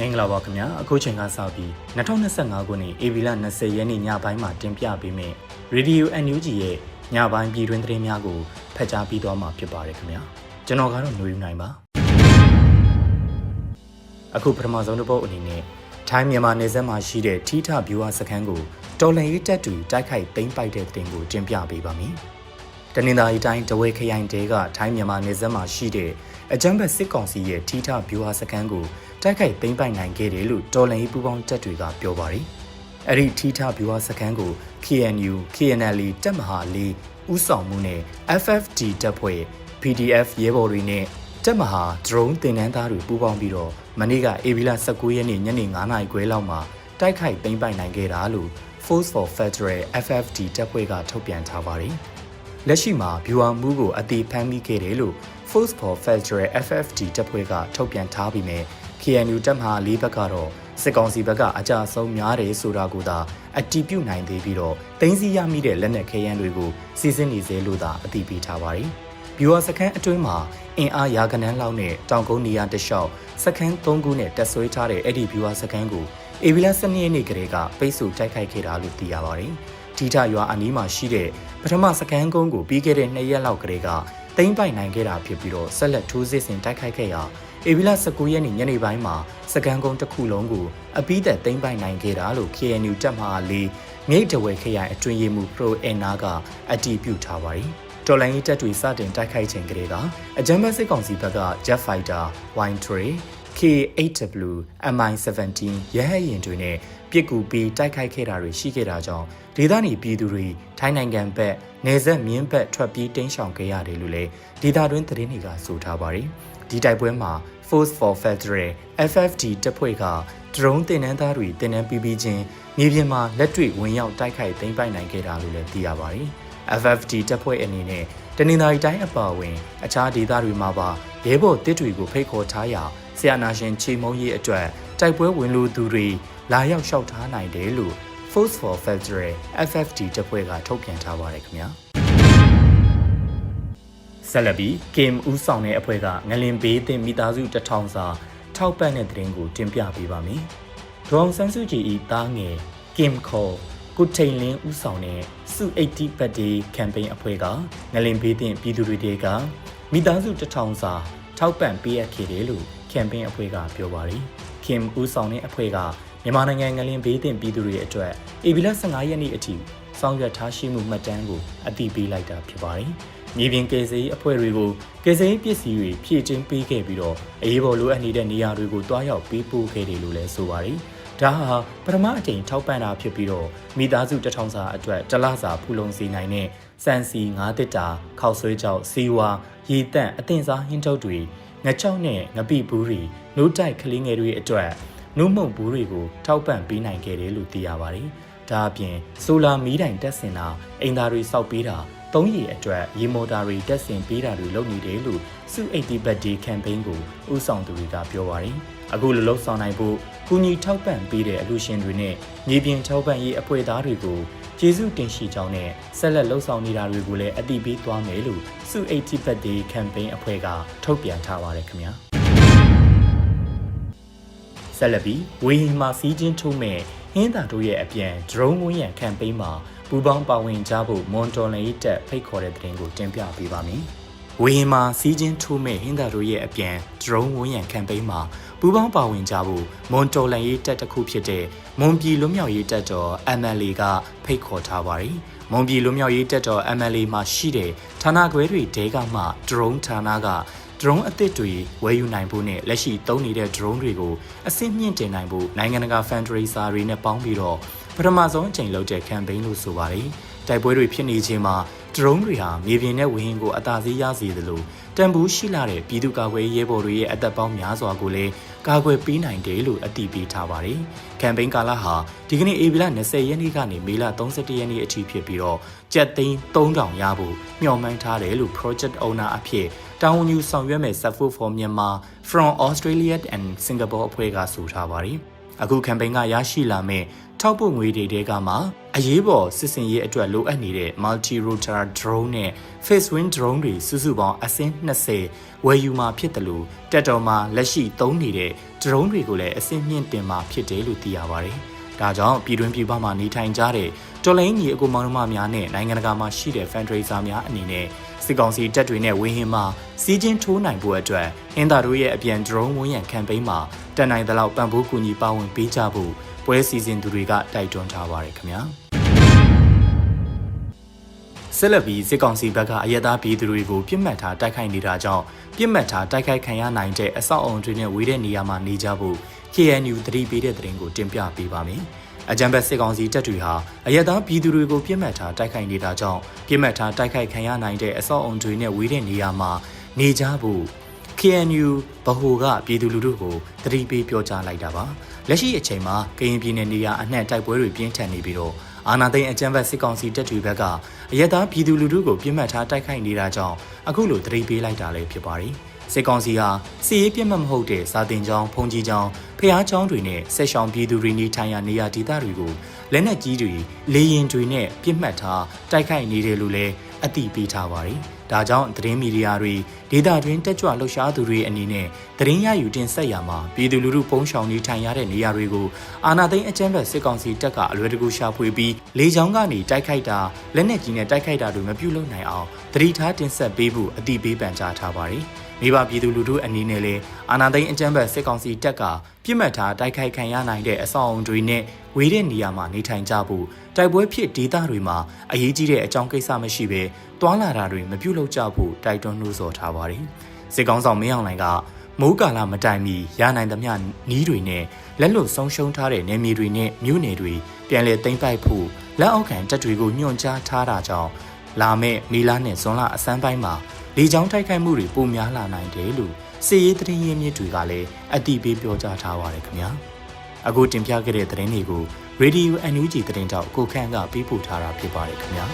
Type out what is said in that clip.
မင်္ဂလာပါခင်ဗျာအခုချိန်ကစပြီး2025ခုနှစ်ဧပြီလ20ရက်နေ့ညပိုင်းမှာတင်ပြပေးမယ့် Radio NUG ရဲ့ညပိုင်းပြည်တွင်းသတင်းများကိုဖတ်ကြားပြီးတော့မှာဖြစ်ပါတယ်ခင်ဗျာကျွန်တော်ကတော့ຫນွေယူနိုင်ပါအခုပထမဆုံးတစ်ပုတ်အနေနဲ့ထိုင်းမြန်မာနယ်စပ်မှာရှိတဲ့ထီထဗျူဟာစခန်းကိုတော်လန်ရေးတပ်တူတိုက်ခိုက်သိမ်းပိုက်တဲ့တဲ့တင်ကိုတင်ပြပေးပါမယ် တနင်္သာရီတိုင်းတဝဲခရိုင်တဲကထိုင်းမြန်မာနယ်စပ်မှာရှိတဲ့အကြမ်းဖက်စစ်ကောင်စီရဲ့ထီထဗျူဟာစခန်းကိုတိုက်ခိုက်သိမ်းပိုက်နိုင်ခဲ့တယ်လို့တော်လန်ရေးပူးပေါင်းတပ်တွေကပြောပါတယ်။အဲ့ဒီထီထဗျူဟာစခန်းကို KNU, KNL တပ်မဟာလေးဥဆောင်မှုနဲ့ FFD တပ်ဖွဲ့ PDF ရဲဘော်တွေနဲ့တပ်မဟာ drone တင်နန်းသားတွေပူးပေါင်းပြီးတော့မနေ့က AB လ19ရက်နေ့ညနေ9:00နာရီခွဲလောက်မှာတိုက်ခိုက်သိမ်းပိုက်နိုင်ခဲ့တာလို့ Force for Federal FFD တပ်ဖွဲ့ကထုတ်ပြန်ထားပါတယ်။ လက်ရှိမှာ viewer မှုကိုအသေးဖမ်းမိခဲ့တယ်လို့ Force for Federal FFD တပ်ဖွဲ့ကထုတ်ပြန်ထားပြီးမြဲ KNU တပ်မဟာ၄ဘက်ကတော့စစ်ကောင်စီဘက်ကအကြအဆုံးများတယ်ဆိုတာကိုသာအတည်ပြုနိုင်သေးပြီးတော့တင်းစီရမိတဲ့လက်နက်ခဲယမ်းတွေကိုစီစဉ်နေစေလို့သာအတည်ပြုထားပါတယ်။ viewer စခန်းအတွင်းမှာအင်အားရာကနန်းလောက်နဲ့တောင်ကုန်းနေရာတလျှောက်စခန်း၃ခုနဲ့တက်ဆွဲထားတဲ့အဲ့ဒီ viewer စခန်းကိုအေဗီလာ12ရက်နေ့ကလေးကပိတ်ဆို့တိုက်ခိုက်ခဲ့တာလို့သိရပါတယ်။ ထိထရွာအနီးမှာရှိတဲ့ပထမစခန်းကုန်းကိုပြီးခဲ့တဲ့2ရက်လောက်ကလေးကသိမ်းပိုက်နိုင်ခဲ့တာဖြစ်ပြီးတော့ဆက်လက်ထိုးစစ်ဆင်တိုက်ခိုက်ခဲ့ရာဧပြီလ19ရက်နေ့ညနေပိုင်းမှာစကန်ကုန်းတစ်ခုလုံးကိုအပိသက်သိမ်းပိုက်နိုင်ခဲ့တာလို့ KNU တပ်မဟာလေးမြိတ်တဝဲခရိုင်အတွင်းရေးမှူး Pro Enna ကအတည်ပြုထားပါတယ်။တော်လိုင်းရေးတပ်တွေစတင်တိုက်ခိုက်ချိန်ကလေးကအကြမ်းဖက်စစ်ကောင်စီဘက်က Jet Fighter, Y3 K8W MI17 ရဟတ်ယာဉ်တွေနဲ့ပြစ်ကူပြီးတိုက်ခိုက်ခဲ့တာတွေရှိခဲ့တာကြောင့်ဒေသနေပြည်သူတွေထိုင်းနိုင်ငံဘက်နေဆက်မြင်းဘက်ထွက်ပြေးတိမ်းရှောင်ခဲ့ရတယ်လို့လည်းဒေသတွင်းသတင်းတွေကဆိုထားပါတယ်။ဒီတိုက်ပွဲမှာ Force for Federal FFD တပ်ဖွဲ့က drone တင်နန်းသားတွေတင်နန်းပြီးပြီးချင်းမြေပြင်မှာလက်တွေ့ဝင်ရောက်တိုက်ခိုက်သိမ်းပိုက်နိုင်ခဲ့တာလို့လည်းသိရပါတယ်။ FFD တပ်ဖွဲ့အနေနဲ့တနင်္သာရီတိုင်းအပါအဝင် အခြားဒေသတွေမှာပါရဲဘော်တစ်တွေကိုဖိတ်ခေါ်ထားရာ ဆရာနာရှင်ချေမုံရေးအတွက်တိုက်ပွဲဝင်လို့သူတွေလာရောက်လျှောက်ထားနိုင်တယ်လို့ Force for Federal FFD တပ်ဖွဲ့ကထုတ်ပြန်ထားပါတယ်ခင်ဗျာဆက်လက်ပြီး Game ဦးဆောင်တဲ့အဖွဲ့ကငလင်ဘေးသင့်မိသားစုတထောင်စာထောက်ပံ့တဲ့တဲ့ရင်ကိုတင်ပြပေးပါမယ်။ဒေါအောင်ဆန်းစုကြည်ဤသားငယ် Kim Call ကုထိန်လင်းဦးဆောင်တဲ့စု80 birthday campaign အဖွဲ့ကငလင်ဘေးသင့်ပြည်သူတွေတဲကမိသားစုတထောင်စာထောက်ပံ့ပေးအပ်ခဲ့တယ်လို့ campaign အဖွဲ့ကပြောပါတယ်။ Kim ဦးဆောင်တဲ့အဖွဲ့ကမြန်မာနိုင်ငံငလင်ဘေးသင့်ပြည်သူတွေအတွက်ဧပြီလ15ရက်နေ့အထိဆောင်ရွက်ထားရှိမှုမှတ်တမ်းကိုအတည်ပြုလိုက်တာဖြစ်ပါတယ်။မြေပြင်ကယ်ဆယ်ရေးအဖွဲ့တွေကိုကယ်ဆယ်ရေးပစ္စည်းတွေဖြည့်တင်းပေးခဲ့ပြီးတော့အရေးပေါ်လိုအပ်နေတဲ့နေရာတွေကိုတွားရောက်ပေးပို့ခဲ့တယ်လို့လည်းဆိုပါတယ်။ဒါဟာပထမအကြိမ်ထောက်ပံ့တာဖြစ်ပြီးတော့မိသားစုတထောင်စာအတွက်တလစာဖူလုံစီနိုင်တဲ့စံစီငါးတစ်တာခောက်ဆွဲကြောက်စီဝါရေတန့်အသင်စားဟင်းထုတ်တွေ ငချောက်နဲ့ငပိဘူးတွေနိုးတိုက်ကလေးငယ်တွေအတွက်နှုတ်မုံဘူးတွေကိုထောက်ပံ့ပေးနိုင်ခဲ့တယ်လို့သိရပါတယ်။ဒါအပြင်ဆိုလာမီးတိုင်တက်ဆင်တာအင်သားတွေစောက်ပေးတာသုံးရည်အတွက်ရေမော်တာတွေတက်ဆင်ပေးတာတွေလုပ်နေတယ်လို့စု80 birthday campaign ကိုဦးဆောင်သူတွေကပြောပါတယ်။ အခုလိုလှုပ်ဆောင်နိုင်ဖို့ကူညီထောက်ပံ့ပေးတဲ့အလူရှင်တွေနဲ့မြေပြင်ထောက်ပံ့ရေးအဖွဲ့သားတွေကိုကျေးဇူးတင်ရှိကြောင်းနဲ့ဆက်လက်လှုပ်ဆောင်နေတာတွေကိုလည်းအတိပေးသွားမယ်လို့စု80 birthday campaign အဖွဲ့ကထုတ်ပြန်ထားပါတယ်ခင်ဗျာ။ဆက်လက်ပြီးဝေဟင်မှာစီးချင်းထိုးမဲ့ဟင်းသာတို့ရဲ့အပြန် drone ဝန်းရံ campaign မှာပူပေါင်းပါဝင်ကြဖို့မွန်တော်လန်ရေးတက်ဖိတ်ခေါ်တဲ့တဲ့တင်ကိုတင်ပြပေးပါမယ်။ဝေဟင်မှာစီးချင်းထိုးမဲ့ဟင်းသာတို့ရဲ့အပြန် drone ဝန်းရံ campaign မှာပူ ပေါင်းပါဝင်ကြဖို့မွန်တော်လန်ရေးတက်တစ်ခုဖြစ်တဲ့မွန်ပြည်လွတ်မြောက်ရေးတက်တော် MLA ကဖိတ်ခေါ်ထားပါတယ်။မွန်ပြည်လွတ်မြောက်ရေးတက်တော် MLA မှာရှိတဲ့ဌာနခွဲတွေတဲကမှ drone ဌာနက drone အသစ်တွေဝယ်ယူနိုင်ဖို့နဲ့လက်ရှိသုံးနေတဲ့ drone တွေကိုအဆင့်မြင့်တင်နိုင်ဖို့နိုင်ငံတကာ fundraiser တွေနဲ့ပေါင်းပြီးတော့ပထမဆုံးအကြိမ်လုပ်တဲ့ campaign လို့ဆိုပါတယ်။တိုက်ပွဲတွေဖြစ်နေချိန်မှာ drone တွေဟာမြေပြင်နဲ့ဝင်းကိုအသာစီးရစေသလိုတန်ဖိုးရှိလာတဲ့ပြည်သူ့ကာကွယ်ရေးဘော်တွေရဲ့အသက်ပေါင်းများစွာကိုလည်းကာကွယ်ပေးနိုင်တယ်လို့အတည်ပြုထားပါတယ်။ campaign ကာလဟာဒီကနေ့ဧပြီလ20ရက်နေ့ကနေမေလ31ရက်နေ့အထိဖြစ်ပြီးတော့ကြက်သိန်း3000ရဖို့မျှော်မှန်းထားတယ်လို့ project owner အဖြစ်တာဝန်ယူဆောင်ရွက်မဲ့ Support for Myanmar from Australia and Singapore အဖွဲ့ကဆိုထားပါတယ်။အခု campaign ကရရှိလာမဲ့ထောက်ပို့ငွေတွေတဲကမှ အရေးပေါ်စစ်စင်ရေးအတွက်လိုအပ်နေတဲ့ multi rotor drone နဲ့ face wind drone တွေစုစုပေါင်းအစင်း20ဝယ်ယူမှာဖြစ်တယ်လို့တက်တော်မှာလက်ရှိသုံးနေတဲ့ဒရုန်းတွေကိုလည်းအစင်းမြင့်တင်မှာဖြစ်တယ်လို့သိရပါတယ်။ဒါကြောင့်ပြည်တွင်းပြည်ပမှာနေထိုင်ကြတဲ့တော်လိုင်းညီအကူမောင်နှမများနဲ့နိုင်ငံတကာမှာရှိတဲ့ fundraiser များအနေနဲ့စစ်ကောင်စီတပ်တွေနဲ့ဝင်းဟင်းမှာစီးချင်းထိုးနိုင်ဖို့အတွက်အင်တာတို့ရဲ့အပြန် drone ဝန်ရံ campaign မှာတက်နိုင်သလောက်ပံ့ပိုးကူညီပါဝင်ပေးကြဖို့ပွဲစီစဉ်သူတွေကတိုက်တွန်းထားပါတယ်ခင်ဗျာ ဆက်လက်ပြီးစစ်ကောင်စီဘက်ကအယက်သားပြည်သူတွေကိုပြစ်မှတ်ထားတိုက်ခိုက်နေတာကြောင့်ပြစ်မှတ်ထားတိုက်ခိုက်ခံရနိုင်တဲ့အဆောက်အုံတွေနဲ့ဝေးတဲ့နေရာမှာနေကြဖို့ KNU သတိပေးတဲ့သတင်းကိုတင်ပြပေးပါမယ်။အကြံဘက်စစ်ကောင်စီတပ်တွေဟာအယက်သားပြည်သူတွေကိုပြစ်မှတ်ထားတိုက်ခိုက်နေတာကြောင့်ပြစ်မှတ်ထားတိုက်ခိုက်ခံရနိုင်တဲ့အဆောက်အုံတွေနဲ့ဝေးတဲ့နေရာမှာနေကြဖို့ KNU ဗဟိုကပြည်သူလူထုကိုသတိပေးပြောကြားလိုက်တာပါလက်ရှိအချိန်မှာကရင်ပြည်နယ်နေရာအနှံ့တိုက်ပွဲတွေပြင်းထန်နေပြီးတော့ အာနာသိန်းအကြမ်းဖက်စစ်ကောင်စီတပ်တွေဘက်ကအရက်သားပြည်သူလူထုကိုပြစ်မှတ်ထားတိုက်ခိုက်နေတာကြောင့်အခုလိုသတိပေးလိုက်တာလည်းဖြစ်ပါတယ် စစ်ကောင်စီဟာစီရေးပြစ်မှတ်မဟုတ်တဲ့စာတင်ကျောင်းဖုန်ကြီးကျောင်းဖျားကျောင်းတွေနဲ့ဆက်ရှောင်ပြည်သူတွေနေထိုင်ရာနေရာဒေသတွေကိုလက်နက်ကြီးတွေလေရင်တွေနဲ့ပြစ်မှတ်ထားတိုက်ခိုက်နေတယ်လို့လည်းအသိပေးထားပါတယ်။ဒါကြောင့်သတင်းမီဒီယာတွေဒေတာတွင်တက်ကြွလှုပ်ရှားသူတွေအနေနဲ့သတင်းရယူတင်ဆက်ရမှာပြည်သူလူထုပုံရှောင်နေထိုင်ရတဲ့နေရာတွေကိုအာဏာသိမ်းအကြမ်းဖက်စစ်ကောင်စီတပ်ကအလွယ်တကူရှာဖွေပြီးလေကြောင်းကနေတိုက်ခိုက်တာလက်နက်ကြီးနဲ့တိုက်ခိုက်တာတွေမပြုလုပ်နိုင်အောင်သတိထားတင်ဆက်ပေးဖို့အသိပေးပန်ကြားထားပါတယ်။ မိဘပြည်သူလူထုအနေနဲ့လည်းအာဏာသိမ်းအကြမ်းဖက်စစ်ကောင်စီတပ်ကပြစ်မှတ်ထားတိုက်ခိုက်ခံရနိုင်တဲ့အဆောက်အုံတွေနဲ့ဝေးတဲ့နေရာမှာနေထိုင်ကြဖို့တိုက်ပွဲဖြစ်ဒေသတွေမှာအရေးကြီးတဲ့အကြောင်းကိစ္စမရှိဘဲတွာလာတာတွေမပြုလုပ်ကြဖို့တိုက်တွန်းနှိုးဆော်ထားပါတယ်။စစ်ကောင်ဆောင်မင်းအောင်လှိုင်ကမိုးကာလမတိုင်မီရနိုင်သမျှနီးတွေနဲ့လက်လွတ်ဆုံးရှုံးထားတဲ့နေမြေတွေနဲ့မြို့နယ်တွေပြန်လည်သိမ်းပိုက်ဖို့လက်အောက်ခံတပ်တွေကိုညွှန်ကြားထားတာကြောင့်လာမယ့်မီလာနဲ့ဇွန်လအစမ်းပိုင်းမှာ လေကြောင်းတိုက်ခိုက်မှုတွေပိုများလာနိုင်တယ်လို့စစ်ရေးသတင်းရင်းမြစ်တွေကလည်းအတိပေးပြောကြားထားပါတယ်ခင်ဗျာအခုတင်ပြခဲ့တဲ့သတင်းတွေကို Radio NUG သတင်းတောက်ကိုခန့်ကပေးပို့ထားတာဖြစ်ပါတယ်ခင်ဗျာ